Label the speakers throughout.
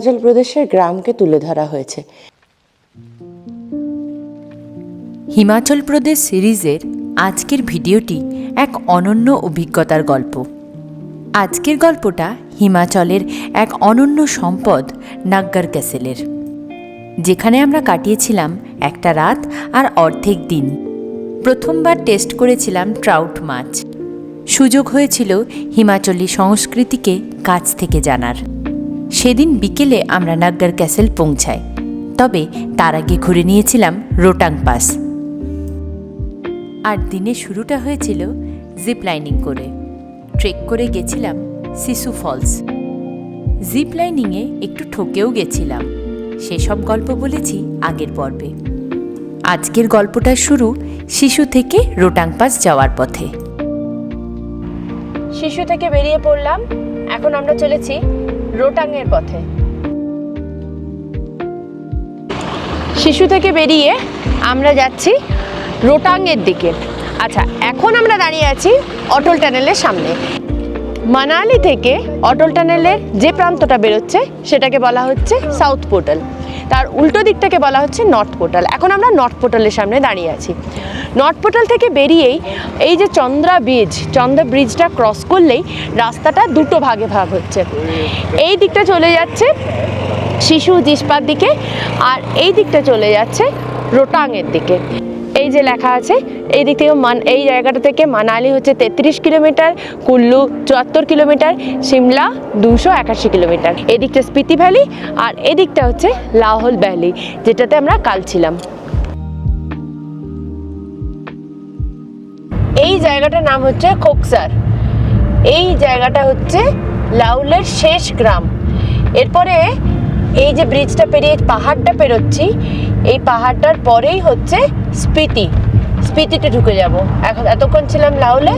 Speaker 1: হিমাচল প্রদেশের গ্রামকে তুলে ধরা হয়েছে।
Speaker 2: হিমাচল প্রদেশ সিরিজের আজকের ভিডিওটি এক অনন্য অভিজ্ঞতার গল্প। আজকের গল্পটা হিমাচলের এক অনন্য সম্পদ নাগ্গার ক্যাসেলের, যেখানে আমরা কাটিয়েছিলাম একটা রাত আর অর্ধেক দিন। প্রথমবার টেস্ট করেছিলাম ট্রাউট মাছ। সুযোগ হয়েছিল হিমাচলি সংস্কৃতিকে কাছ থেকে জানার। সেদিন বিকেলে আমরা নাগ্গার ক্যাসেল পৌঁছাই। তবে তার আগে ঘুরে নিয়েছিলাম রোটাং পাস। আর দিনের শুরুটা হয়েছিল জিপ লাইনিং করে। ট্রেক করে গেছিলাম শিশু ফলস। জিপ লাইনিংয়ে একটু ঠকেও গেছিলাম। সেসব গল্প বলেছি আগের পর্বে। আজকের গল্পটা শুরু শিশু থেকে রোটাং পাস যাওয়ার পথে।
Speaker 3: শিশু থেকে বেরিয়ে পড়লাম। এখন আমরা চলেছি রোটাংয়ের পথে। শিশু থেকে বেরিয়ে আমরা যাচ্ছি রোটাংয়ের দিকে। আচ্ছা এখন আমরা দাঁড়িয়ে আছি অটল টানেলের সামনে। মানালি থেকে অটল টানেলের যে প্রান্তটা বেরোচ্ছে, সেটাকে বলা হচ্ছে সাউথ পোর্টাল। তার উল্টো দিকটাকে বলা হচ্ছে নর্থ পোর্টাল। এখন আমরা নর্থ পোর্টালের সামনে দাঁড়িয়ে আছি। নর্থ পোর্টাল থেকে বেরিয়েই এই যে চন্দ্রা ব্রিজ চন্দ্রা ব্রিজটা ক্রস করলেই রাস্তাটা দুটো ভাগে ভাগ হচ্ছে। এই দিকটা চলে যাচ্ছে শিশু জিসপার দিকে আর এই দিকটা চলে যাচ্ছে রোটাংয়ের দিকে। এই যে লেখা আছে, এই দিক থেকে মান, এই জায়গাটা থেকে মানালি হচ্ছে তেত্রিশ কিলোমিটার, কুল্লু চুয়াত্তর কিলোমিটার, সিমলা দুশো একাশি কিলোমিটার। এদিকটা স্পিতি ভ্যালি আর এদিকটা হচ্ছে লাহোল ভ্যালি, যেটাতে আমরা কাল ছিলাম। এই জায়গাটার নাম হচ্ছে কোকসার। এই জায়গাটা হচ্ছে লাউলের শেষ গ্রাম। এরপরে এই যে ব্রিজটা পেরিয়ে পাহাড়টা পেরোচ্ছি, এই পাহাড়টার পরেই হচ্ছে স্পিতি। স্পিতিতে ঢুকে যাব। এখন এতক্ষণ ছিলাম লাউলে,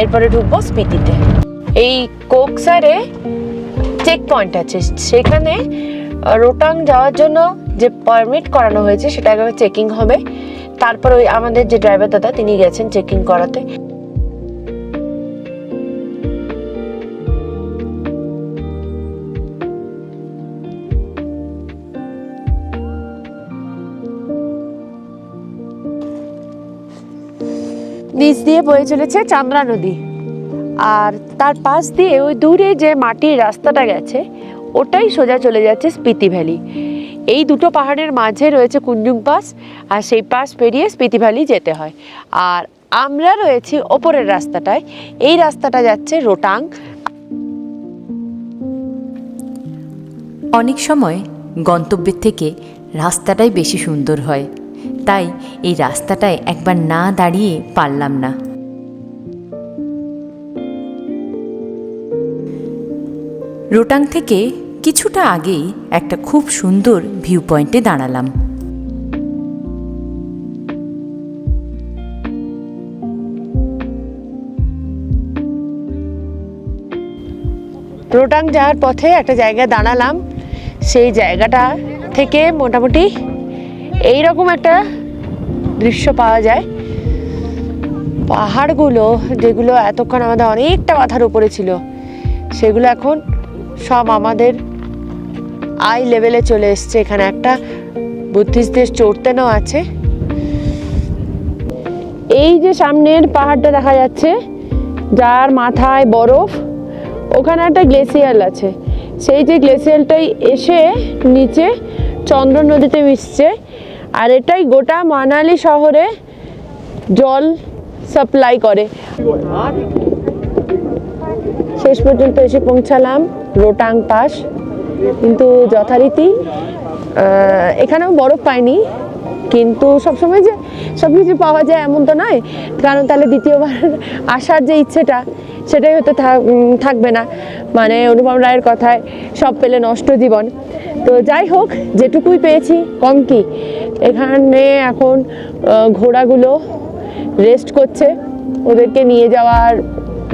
Speaker 3: এরপরে ঢুকবো স্পিতিতে। এই কোকসারে চেক পয়েন্ট আছে। সেখানে রোটাং যাওয়ার জন্য যে পারমিট করানো হয়েছে, সেটা একবার চেকিং হবে। তারপর ওই আমাদের যে ড্রাইভার দাদা, তিনি গেছেন চেকিং করাতে। নিচ দিয়ে বয়ে চলেছে চান্দ্রা নদী। আর তার পাশ দিয়ে ওই দূরে যে মাটির রাস্তাটা গেছে, ওটাই সোজা চলে যাচ্ছে স্পিতি ভ্যালি। এই দুটো পাহাড়ের মাঝে রয়েছে কুঞ্জুং পাস, আর সেই পাস পেরিয়ে স্পিতি ভ্যালি যেতে হয়। আর আমরা রয়েছি ওপরের রাস্তাটায়। এই রাস্তাটা যাচ্ছে রোটাং।
Speaker 2: অনেক সময় গন্তব্যের থেকে রাস্তাটাই বেশি সুন্দর হয়। তাই এই রাস্তাটায় একবার না দাঁড়িয়ে পারলাম না। রোটাং থেকে কিছুটা আগেই একটা খুব সুন্দর ভিউ পয়েন্টে দাঁড়ালাম।
Speaker 3: রোটাং যাওয়ার পথে একটা জায়গায় দাঁড়ালাম। সেই জায়গাটা থেকে মোটামুটি এই রকম একটা দৃশ্য পাওয়া যায়। পাহাড়গুলো যেগুলো এতক্ষণ আমাদের অনেকটা মাথার উপরে ছিল, সেগুলো এখন সব আমাদের আই লেভেলে চলে এসছে। এখানে একটা বুদ্ধিস্টদের চড়তেনও আছে। এই যে সামনের পাহাড়টা দেখা যাচ্ছে, যার মাথায় বরফ, ওখানে একটা গ্লেসিয়ার আছে। সেই যে গ্লেসিয়ারটাই এসে নিচে চন্দ্র নদীতে মিশছে। আর এটাই গোটা মানালি শহরে জল সাপ্লাই করে। শেষ পর্যন্ত এসে পৌঁছালাম রোটাং পাস। কিন্তু যথারীতি এখানেও বরফ পাইনি কিন্তু সবসময় যে সব কিছু পাওয়া যায় এমন তো নয়। কারণ তাহলে দ্বিতীয়বার আসার যে ইচ্ছেটা, সেটাই হয়তো থাকবে না। মানে অনুপম রায়ের কথায়, সব পেলে নষ্ট জীবন। তো যাই হোক, যেটুকুই পেয়েছি, কম কি? এখানে এখন ঘোড়াগুলো রেস্ট করছে। ওদেরকে নিয়ে যাওয়ার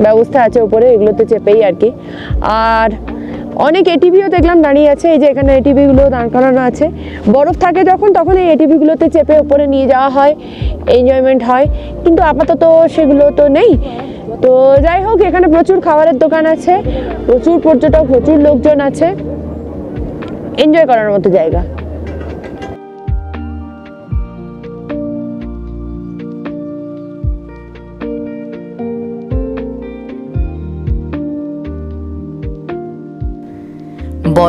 Speaker 3: ব্যবস্থা আছে উপরে এগুলোতে চেপেই আর কি। আর অনেক এটিভিও দেখলাম দাঁড়িয়ে আছে, এই যে এখানে এটিভিগুলো দাঁড় করানো আছে। বরফ থাকে যখন, তখন এই এটিভিগুলোতে চেপে উপরে নিয়ে যাওয়া হয় এনজয়মেন্ট হয়। কিন্তু আপাতত সেগুলো তো নেই। তো যাই হোক, এখানে প্রচুর খাবারের দোকান আছে, প্রচুর পর্যটক, প্রচুর লোকজন আছে। এনজয় করার মতো জায়গা।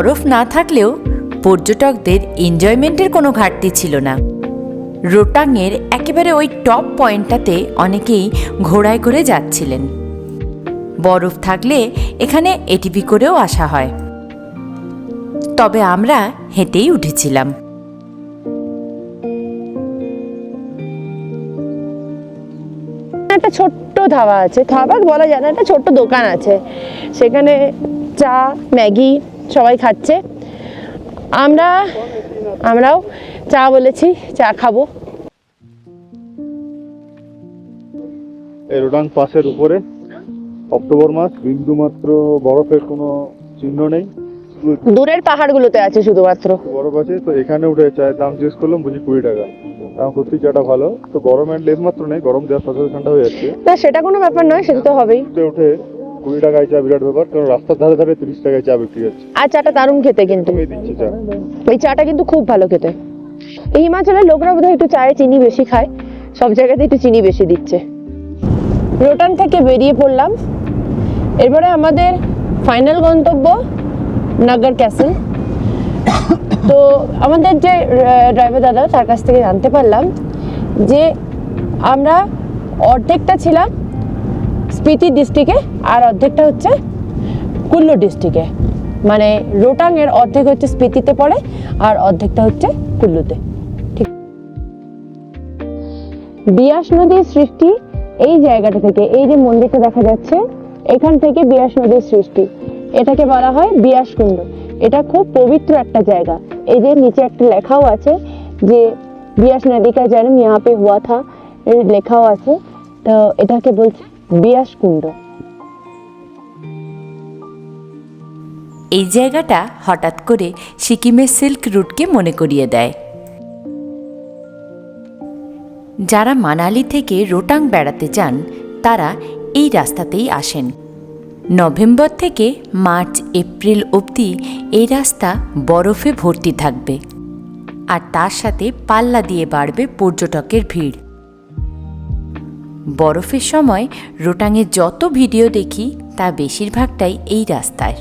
Speaker 2: বরফ না থাকলেও পর্যটকদের এনজয়মেন্টের কোনো ঘাটতি ছিল না। রোটাংয়ের একেবারে ওই টপ পয়েন্টটাতে অনেকেই ঘোড়ায় করে যাচ্ছিলেন। বরফ থাকলে এখানে এটিপি করেও আসা হয়। তবে আমরা হেঁটেই উঠেছিলাম।
Speaker 3: একটা ছোট্ট ধাবা আছে। ধাবা বলা যায় না, একটা ছোট্ট দোকান আছে। সেখানে চা, ম্যাগি সবাই খাচ্ছে। আমরা আমরাও চা বলেছি চা খাব।
Speaker 4: রোডাং পাসের উপরে অক্টোবর মাস বিন্দু মাত্র বরফের কোনো চিহ্ন নেই।
Speaker 3: দূরের পাহাড়গুলোতে আছে শুধুমাত্র।
Speaker 4: বরফ আছে তো এখানে উঠে চায়ের দাম জিজ্ঞেস করলাম বুঝি কুড়ি টাকা। দাম সত্যি চাটা ভালো। তো গরমের লেপ মাত্র নেই গরম দেওয়ার সাথে ঠান্ডা হয়ে যাচ্ছে।
Speaker 3: না সেটা কোনো ব্যাপার নয় সেটা তো হবেই।
Speaker 4: উঠে কুড়ি টাকায় চা বিরাট ব্যাপার কারণ রাস্তার ধারে ধারে তিরিশ টাকায় চা বিক্রি হচ্ছে।
Speaker 3: আর চাটা দারুণ খেতে কিন্তু।
Speaker 4: চা।
Speaker 3: এই চাটা কিন্তু খুব ভালো খেতে। এই হিমাচলের লোকরা বোধহয় একটু চায়ে চিনি বেশি খায় সব জায়গাতে একটু চিনি বেশি দিচ্ছে। রোটান থেকে বেরিয়ে পড়লাম। এরপরে আমাদের ফাইনাল গন্তব্য নগর ক্যাসেল তো আমাদের যে ড্রাইভার দাদা তার কাছ থেকে জানতে পারলাম যে আমরা অর্ধেকটা ছিলাম স্পিতি ডিস্ট্রিক্টে আর অর্ধেকটা হচ্ছে কুল্লু ডিস্ট্রিক্টে। মানে রোটাংয়ের অর্ধেক হচ্ছে স্পিতিতে পড়ে আর অর্ধেকটা হচ্ছে কুল্লুতে। ঠিক। বিয়াস নদীর সৃষ্টি এই জায়গাটা থেকে, এই যে মন্দিরটা দেখা যাচ্ছে, এখান থেকে বিয়াস নদীর সৃষ্টি। এটাকে বলা হয় বিয়াসকুণ্ড এটা খুব পবিত্র একটা জায়গা। এই যে নিচে একটা লেখাও আছে যে বিয়াস নদী কা জন্ম হুয়া থা লেখাও আছে। তো এটাকে বলছে বিয়াস কুণ্ড।
Speaker 2: এই জায়গাটা হঠাৎ করে সিকিমের সিল্ক রুটকে মনে করিয়ে দেয়। যারা মানালি থেকে রোটাং বেড়াতে চান তারা এই রাস্তাতেই আসেন। নভেম্বর থেকে মার্চ, এপ্রিল অবধি এই রাস্তা বরফে ভর্তি থাকবে। আর তার সাথে পাল্লা দিয়ে বাড়বে পর্যটকের ভিড়। বরফের সময় রোটাংয়ের যত ভিডিও দেখি, তা বেশিরভাগটাই এই রাস্তায়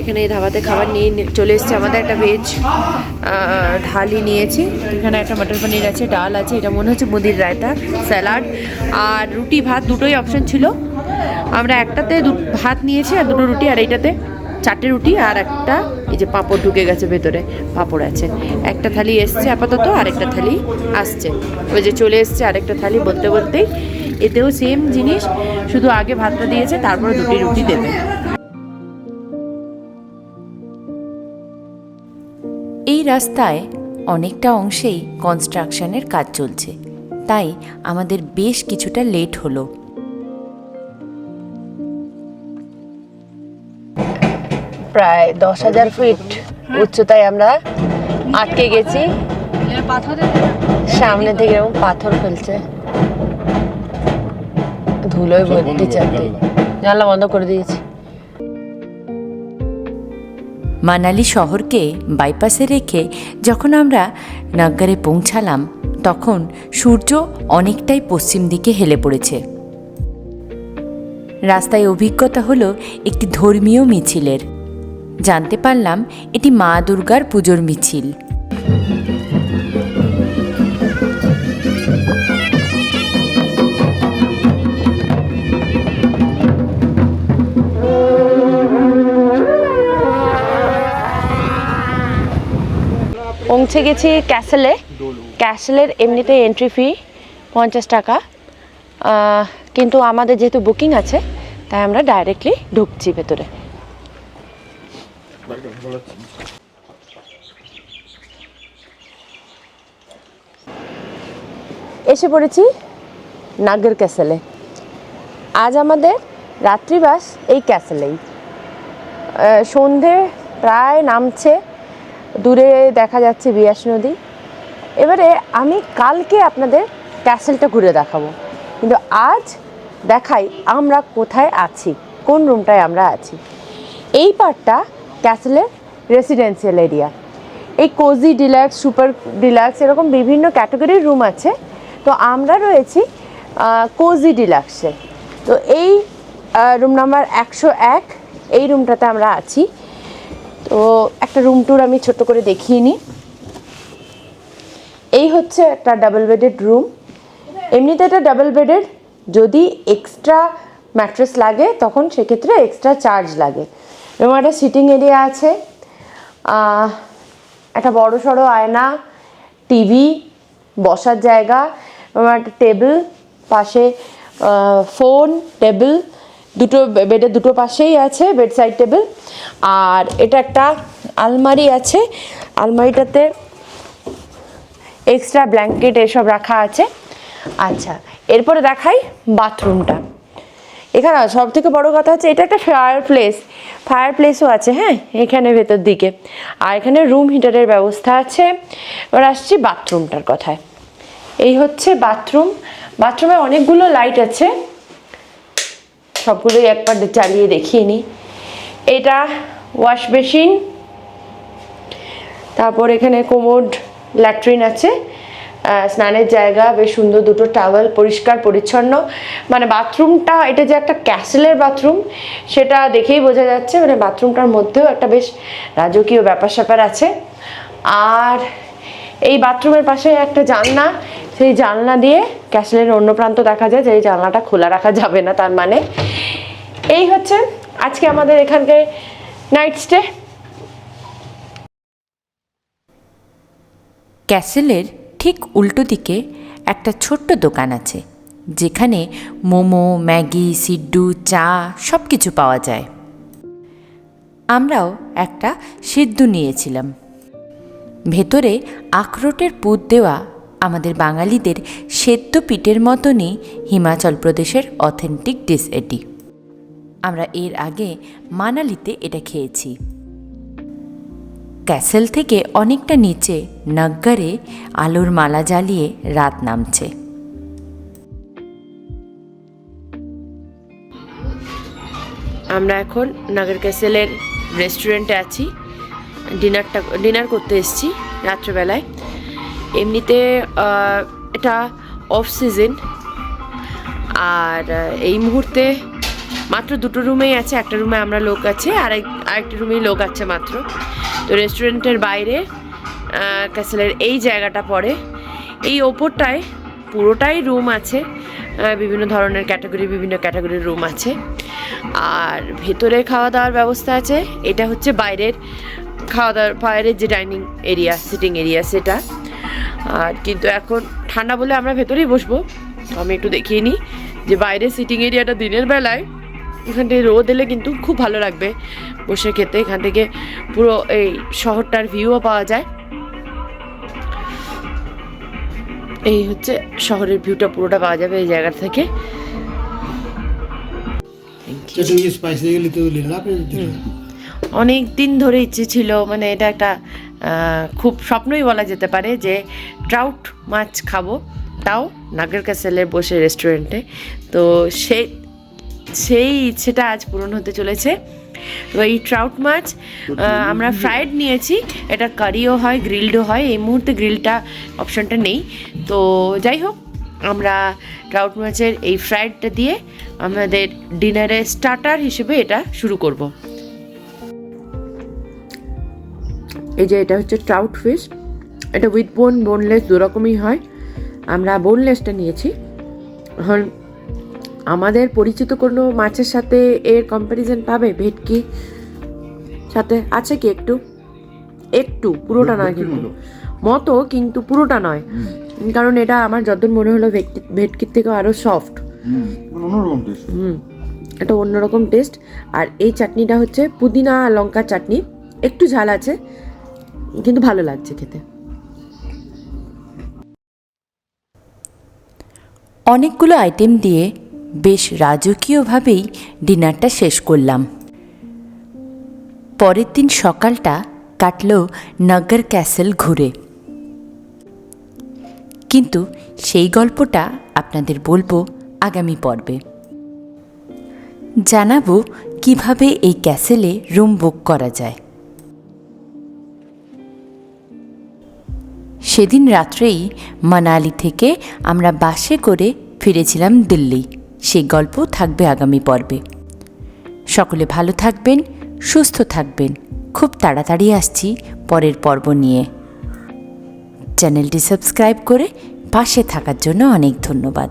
Speaker 3: এখানে এই ধাবাতে খাবার নিয়ে চলে এসছে আমাদের একটা ভেজ ঢালি নিয়েছি। এখানে একটা মটর পনির আছে, ডাল আছে, এটা মনে হচ্ছে মুদির রায়তা, স্যালাড আর রুটি ভাত দুটোই অপশন ছিল। আমরা একটাতে ভাত নিয়েছি আর দুটো রুটি, আর এইটাতে চারটে রুটি আর একটা এই যে পাঁপড় ঢুকে গেছে ভেতরে, পাঁপড় আছে। একটা থালি এসছে আপাতত, আরেকটা থালি আসছে। ওই যে চলে এসছে আরেকটা থালি বলতে বলতেই। এতেও সেম জিনিস, শুধু আগে ভাতটা দিয়েছে, তারপরে দুটি রুটি দেবে।
Speaker 2: এই রাস্তায় অনেকটা অংশেই কনস্ট্রাকশনের কাজ চলছে। তাই আমাদের বেশ কিছুটা লেট হলো।
Speaker 3: প্রায় দশ হাজার ফিট উচ্চতায় আমরা আটকে গেছি। সামনে থেকে এরকম পাথর ফেলছে। ধুলোয় ভর্তি চারটি জানলা। বন্ধ করে দিয়েছি।
Speaker 2: মানালি শহরকে বাইপাসে রেখে যখন আমরা নাগ্গারে পৌঁছালাম তখন সূর্য অনেকটাই পশ্চিম দিকে হেলে পড়েছে। রাস্তায় অভিজ্ঞতা হলো একটি ধর্মীয় মিছিলের। জানতে পারলাম এটি মা দুর্গার পুজোর মিছিল।
Speaker 3: পৌঁছে গেছি ক্যাসেলে। ক্যাসেলের এমনিতে এন্ট্রি ফি পঞ্চাশ টাকা। কিন্তু আমাদের যেহেতু বুকিং আছে, তাই আমরা ডাইরেক্টলি ঢুকছি ভেতরে। এসে পড়েছি নাগের ক্যাসেলে। আজ আমাদের রাত্রিবাস এই ক্যাসেলেই। সন্ধে প্রায় নামছে, দূরে দেখা যাচ্ছে বিয়াস নদী। এবারে আমি কালকে আপনাদের ক্যাসেলটা ঘুরে দেখাবো। কিন্তু আজ দেখাই আমরা কোথায় আছি, কোন রুমটায় আমরা আছি। এই পার্টটা ক্যাসেলের রেসিডেন্সিয়াল এরিয়া এই কোজি ডিলাক্স সুপার ডিলাক্স এরকম বিভিন্ন ক্যাটাগরির রুম আছে। তো আমরা রয়েছি কোজি ডিলাক্সে তো এই রুম নাম্বার একশো এক, এই রুমটাতে আমরা আছি। তো একটা রুম ট্যুর আমি ছোট্ট করে দেখিয়ে নিই। এই হচ্ছে একটা ডাবল বেডেড রুম এমনিতে এটা ডাবল বেডেড যদি এক্সট্রা ম্যাট্রেস লাগে, তখন সেক্ষেত্রে এক্সট্রা চার্জ লাগে। এবং একটা সিটিং এরিয়া আছে একটা বড় সড়ো আয়না টিভি বসার জায়গা এবং একটা টেবিল পাশে ফোন টেবিল দুটো বেডের দুটো পাশেই আছে বেড সাইড টেবিল আর এটা একটা আলমারি আছে, আলমারিটাতে এক্সট্রা ব্ল্যাঙ্কেট এসব রাখা আছে। আচ্ছা এরপরে দেখাই বাথরুমটা এখানে সব থেকে বড় কথা হচ্ছে, এটা একটা ফায়ার প্লেস ফায়ার প্লেসও আছে হ্যাঁ? এখানে ভেতর দিকে। আর এখানে রুম হিটারের ব্যবস্থা আছে। এবার আসছি বাথরুমটার কথায়। এই হচ্ছে বাথরুম বাথরুমে অনেকগুলো লাইট আছে। সবগুলোই একবার চালিয়ে দেখিয়ে নিই। এটা ওয়াশ বেসিন তারপর এখানে কোমোড ল্যাট্রিন আছে। স্নানের জায়গা, বেশ সুন্দর দুটো টাওয়েল পরিষ্কার, পরিচ্ছন্ন। মানে বাথরুমটা, এটা যে একটা ক্যাসেলের বাথরুম, সেটা দেখেই বোঝা যাচ্ছে। মানে বাথরুমটার মধ্যেও একটা বেশ রাজকীয় ব্যাপার স্যাপার আছে। আর এই বাথরুমের পাশে একটা জানলা, সেই জানলা দিয়ে ক্যাসেলের অন্য প্রান্ত দেখা যায় যে এই জানলাটা খোলা রাখা যাবে না তার মানে। এই হচ্ছে আজকে আমাদের এখানকার নাইট স্টে
Speaker 2: ক্যাসেলের ঠিক উল্টো দিকে একটা ছোট্ট দোকান আছে, যেখানে মোমো, ম্যাগি, সিড্ডু, চা সব কিছু পাওয়া যায়। আমরাও একটা সিদ্ধ নিয়েছিলাম। ভেতরে আখরোটের পুর দেওয়া আমাদের বাঙালিদের সেদ্ধ পিঠের মতনই হিমাচল প্রদেশের অথেন্টিক ডিশ এটি। আমরা এর আগে মানালিতে এটা খেয়েছি। ক্যাসেল থেকে অনেকটা নিচে নগ্গারে আলোর মালা জ্বালিয়ে রাত নামছে।
Speaker 3: আমরা এখন নাগর ক্যাসেলের রেস্টুরেন্টে আছি। ডিনারটা, ডিনার করতে এসেছি রাত্রেবেলায়। এমনিতে এটা অফ সিজন আর, এই মুহূর্তে মাত্র দুটো রুমেই আছে। একটা রুমে আমরা লোক আছে আর আরেকটা রুমেই লোক আছে মাত্র। তো রেস্টুরেন্টের বাইরে ক্যাসেলের এই জায়গাটা পড়ে। এই ওপরটায় পুরোটাই রুম আছে। বিভিন্ন ধরনের ক্যাটাগরি বিভিন্ন ক্যাটাগরির রুম আছে। আর ভেতরে খাওয়া দাওয়ার ব্যবস্থা আছে। এটা হচ্ছে বাইরের খাওয়া দাওয়ার বাইরের যে ডাইনিং এরিয়া সিটিং এরিয়া সেটা। আর কিন্তু এখন ঠান্ডা বলে আমরা ভেতরেই বসবো। আমি একটু দেখিয়ে নিই যে বাইরের সিটিং এরিয়াটা দিনের বেলায় এখান থেকে রোদ এলে কিন্তু খুব ভালো লাগবে। বসে খেতে এখান থেকে পুরো এই শহরটার ভিউও পাওয়া যায়। এই হচ্ছে শহরের ভিউটা পুরোটা পাওয়া যাবে এই জায়গা থেকে। অনেক দিন ধরে ইচ্ছে ছিল মানে এটা একটা খুব স্বপ্নই বলা যেতে পারে যে ট্রাউট মাছ খাব তাও নাগের ক্যাসেলের বসে রেস্টুরেন্টে তো সেই সেই ইচ্ছেটা আজ পূরণ হতে চলেছে। তো এই ট্রাউট মাছ আমরা ফ্রাইড নিয়েছি। এটা কারিও হয় গ্রিলডও হয়। এই মুহূর্তে গ্রিলটা অপশনটা নেই। তো যাই হোক আমরা ট্রাউট মাছের এই ফ্রাইডটা দিয়ে আমাদের ডিনারের স্টার্টার হিসেবে এটা শুরু করব। এই যে এটা হচ্ছে ট্রাউট ফিশ এটা উইথ বোন বোনলেস দুরকমই হয়। আমরা বোনলেসটা নিয়েছি। এখন আমাদের পরিচিত কোনো মাছের সাথে এর কম্প্যারিজন পাবে? ভেটকি সাথে আছে কি একটু? একটু পুরোটা নয় কিন্তু। মতো। কিন্তু পুরোটা নয়। কারণ এটা আমার যতদূর মনে হলো ভেটকি ভেটকির থেকে আরও সফট হুম এটা অন্যরকম টেস্ট আর এই চাটনিটা হচ্ছে পুদিনা আর লঙ্কার চাটনি। একটু ঝাল আছে কিন্তু ভালো লাগছে খেতে।
Speaker 2: অনেকগুলো আইটেম দিয়ে বেশ রাজকীয়ভাবেই ডিনারটা শেষ করলাম। পরের দিন সকালটা কাটল নগর ক্যাসেল ঘুরে। কিন্তু সেই গল্পটা আপনাদের বলব আগামী পর্বে। জানাব কীভাবে এই ক্যাসেলে রুম বুক করা যায়। সেদিন রাত্রেই মানালি থেকে আমরা বাসে করে ফিরেছিলাম দিল্লি। সেই গল্প থাকবে আগামী পর্বে। সকলে ভালো থাকবেন, সুস্থ থাকবেন। খুব তাড়াতাড়ি আসছি পরের পর্ব নিয়ে। চ্যানেলটি সাবস্ক্রাইব করে পাশে থাকার জন্য অনেক ধন্যবাদ।